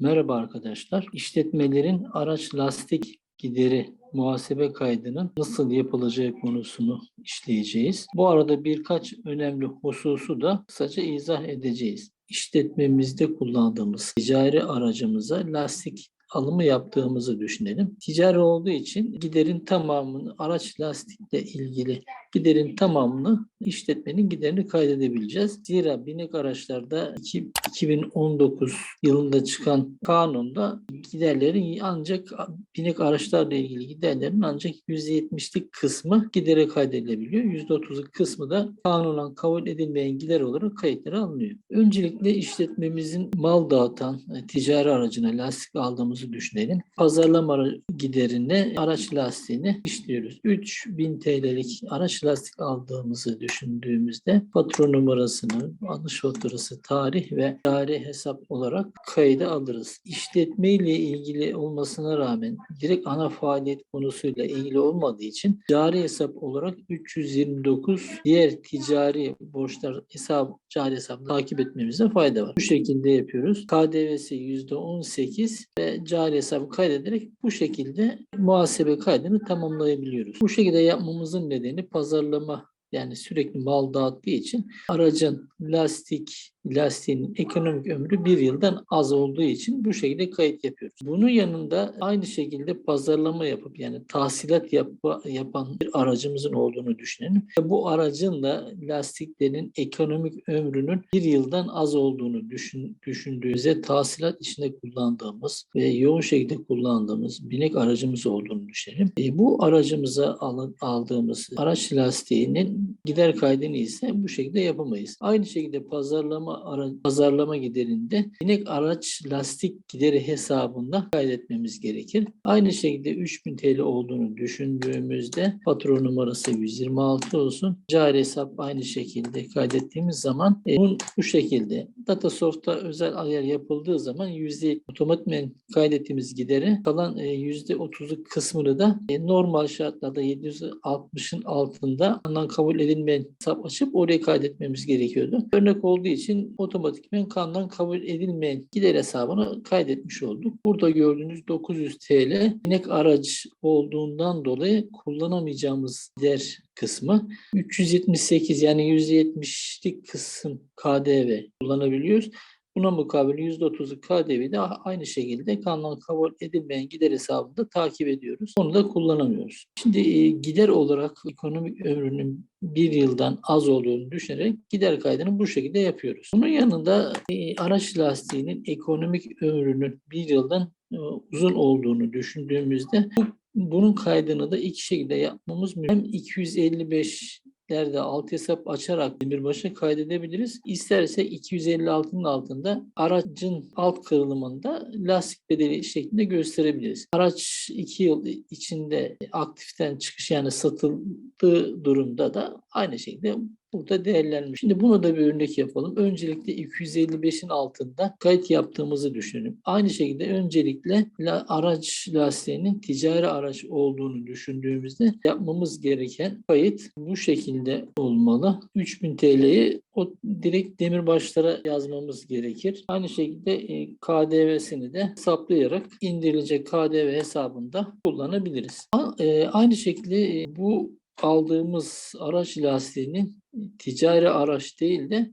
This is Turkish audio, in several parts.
Merhaba arkadaşlar. İşletmelerin araç lastik gideri muhasebe kaydının nasıl yapılacağı konusunu işleyeceğiz. Bu arada birkaç önemli hususu da kısaca izah edeceğiz. İşletmemizde kullandığımız ticari aracımıza lastik alımı yaptığımızı düşünelim. Ticari olduğu için giderin tamamını araç lastikle ilgili giderin tamamını işletmenin giderini kaydedebileceğiz. Zira binek araçlarda iki- 2019 yılında çıkan kanunda giderlerin ancak binek araçlarla ilgili giderlerin ancak %70'lik kısmı gidere kaydedilebiliyor. %30'luk kısmı da kanunen kabul edilmeyen gider olarak kayıtlara alınıyor. Öncelikle işletmemizin mal dağıtan e, ticari aracına lastik aldığımızı düşünelim. Pazarlama giderine araç lastiğini işliyoruz. 3000 TL'lik araç lastik aldığımızı düşündüğümüzde fatura numarasını, alış faturası, tarih ve cari hesap olarak kayda alırız. İşletme ile ilgili olmasına rağmen direkt ana faaliyet konusuyla ilgili olmadığı için cari hesap olarak 329 diğer ticari borçlar hesap cari hesabını takip etmemizde fayda var. Bu şekilde yapıyoruz. KDV'si %18 ve cari hesabı kaydederek bu şekilde muhasebe kaydını tamamlayabiliyoruz. Bu şekilde yapmamızın nedeni pazarlama yani sürekli mal dağıttığı için aracın lastik lastiğinin ekonomik ömrü bir yıldan az olduğu için bu şekilde kayıt yapıyoruz. Bunun yanında aynı şekilde pazarlama yapıp yani tahsilat yap- yapan bir aracımızın olduğunu düşünelim. Bu aracın da lastiklerin ekonomik ömrünün bir yıldan az olduğunu düşün, düşündüğümüzde tahsilat içinde kullandığımız ve yoğun şekilde kullandığımız binek aracımız olduğunu düşünelim. E, bu aracımıza alın, aldığımız araç lastiğinin gider kaydını ise bu şekilde yapamayız. Aynı şekilde pazarlama ara- pazarlama giderinde binek araç lastik gideri hesabında kaydetmemiz gerekir. Aynı şekilde 3000 TL olduğunu düşündüğümüzde fatura numarası 126 olsun. Cari hesap aynı şekilde kaydettiğimiz zaman e, bunun bu şekilde Datasoft'ta özel ayar yapıldığı zaman yüzde otomatikmen kaydettiğimiz gideri kalan e, yüzde 30'luk kısmını da e, normal şartlarda 760'ın altında andan kabul edilmeyen hesap açıp oraya kaydetmemiz gerekiyordu. Örnek olduğu için otomatikmen kandan kabul edilmeyen gider hesabını kaydetmiş olduk. Burada gördüğünüz 900 TL binek araç olduğundan dolayı kullanamayacağımız gider kısmı 378 yani %70'lik kısım KDV kullanabiliyoruz. Buna mukabil %30'luk KDV'yi de aynı şekilde kanundan kabul edilmeyen gider hesabında takip ediyoruz. Onu da kullanamıyoruz. Şimdi e, gider olarak ekonomik ömrünün bir yıldan az olduğunu düşünerek gider kaydını bu şekilde yapıyoruz. Bunun yanında e, araç lastiğinin ekonomik ömrünün bir yıldan e, uzun olduğunu düşündüğümüzde bu bunun kaydını da iki şekilde yapmamız mümkün. Hem 255 lerde alt hesap açarak demirbaşı kaydedebiliriz. İsterse 256'nın altında aracın alt kırılımında lastik bedeli şeklinde gösterebiliriz. Araç 2 yıl içinde aktiften çıkış yani satıldığı durumda da aynı şekilde burada değerlenmiş. Şimdi buna da bir örnek yapalım. Öncelikle 255'in altında kayıt yaptığımızı düşünün. Aynı şekilde öncelikle araç lastiğinin ticari araç olduğunu düşündüğümüzde yapmamız gereken kayıt bu şekilde olmalı. 3000 TL'yi o direkt demirbaşlara yazmamız gerekir. Aynı şekilde e, KDV'sini de hesaplayarak indirilecek KDV hesabında kullanabiliriz. E, Aynı şekilde e, bu aldığımız araç lastiğinin ticari araç değil de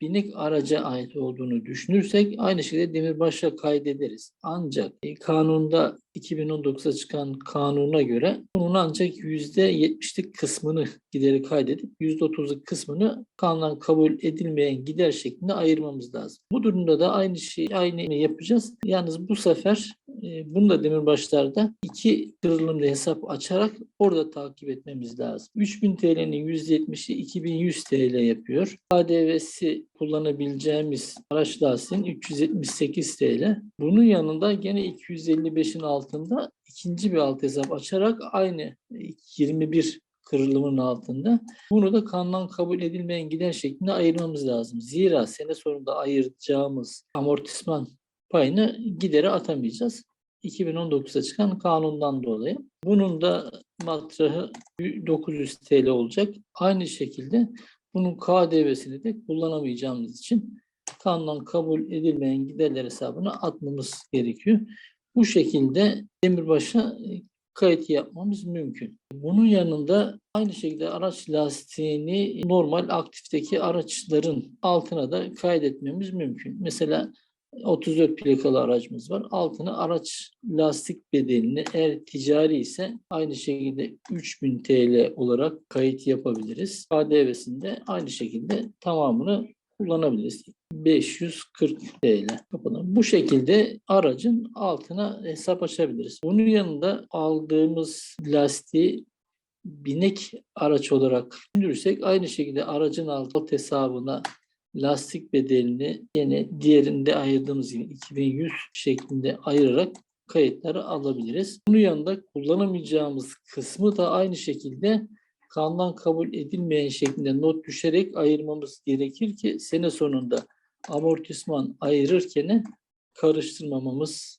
binek araca ait olduğunu düşünürsek aynı şekilde demirbaşa kaydederiz. Ancak e, kanunda 2019'a çıkan kanuna göre bunun ancak %70'lik kısmını gideri kaydedip %30'luk kısmını kanundan kabul edilmeyen gider şeklinde ayırmamız lazım. Bu durumda da aynı şeyi aynı yapacağız. Yalnız bu sefer e, bunu da demirbaşlarda iki kırılımlı hesap açarak orada takip etmemiz lazım. 3000 TL'nin %70'i 2100 TL yapıyor. KDV'si kullanabileceğimiz araç lastiğin 378 TL. Bunun yanında gene 255'in altında ikinci bir alt hesap açarak aynı e, 21 kırılımın altında. Bunu da kanundan kabul edilmeyen gider şeklinde ayırmamız lazım. Zira sene sonunda ayıracağımız amortisman payını gidere atamayacağız. 2019'da çıkan kanundan dolayı. Bunun da matrahı 900 TL olacak. Aynı şekilde bunun KDV'sini de kullanamayacağımız için kanundan kabul edilmeyen giderler hesabına atmamız gerekiyor. Bu şekilde demirbaşa e, kayıt yapmamız mümkün. Bunun yanında aynı şekilde araç lastiğini normal aktifteki araçların altına da kaydetmemiz mümkün. Mesela 34 plakalı aracımız var. Altına araç lastik bedelini eğer ticari ise aynı şekilde 3000 TL olarak kayıt yapabiliriz. KDV'sinde aynı şekilde tamamını kullanabiliriz. 540 TL kapatalım. Bu şekilde aracın altına hesap açabiliriz. Bunun yanında aldığımız lastiği binek araç olarak düşünürsek aynı şekilde aracın alt hesabına lastik bedelini yine diğerinde ayırdığımız gibi 2100 şeklinde ayırarak kayıtları alabiliriz. Bunun yanında kullanamayacağımız kısmı da aynı şekilde kanundan kabul edilmeyen şeklinde not düşerek ayırmamız gerekir ki sene sonunda amortisman ayırırken karıştırmamamız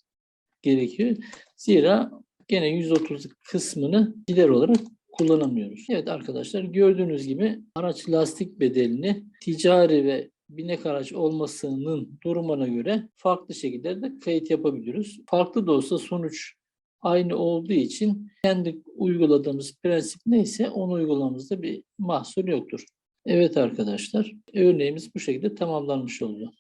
gerekiyor. Zira gene 130 kısmını gider olarak kullanamıyoruz. Evet arkadaşlar gördüğünüz gibi araç lastik bedelini ticari ve binek araç olmasının durumuna göre farklı şekilde de kayıt yapabiliyoruz. Farklı da olsa sonuç aynı olduğu için kendi uyguladığımız prensip neyse onu uygulamamızda bir mahsur yoktur. Evet arkadaşlar örneğimiz bu şekilde tamamlanmış oldu.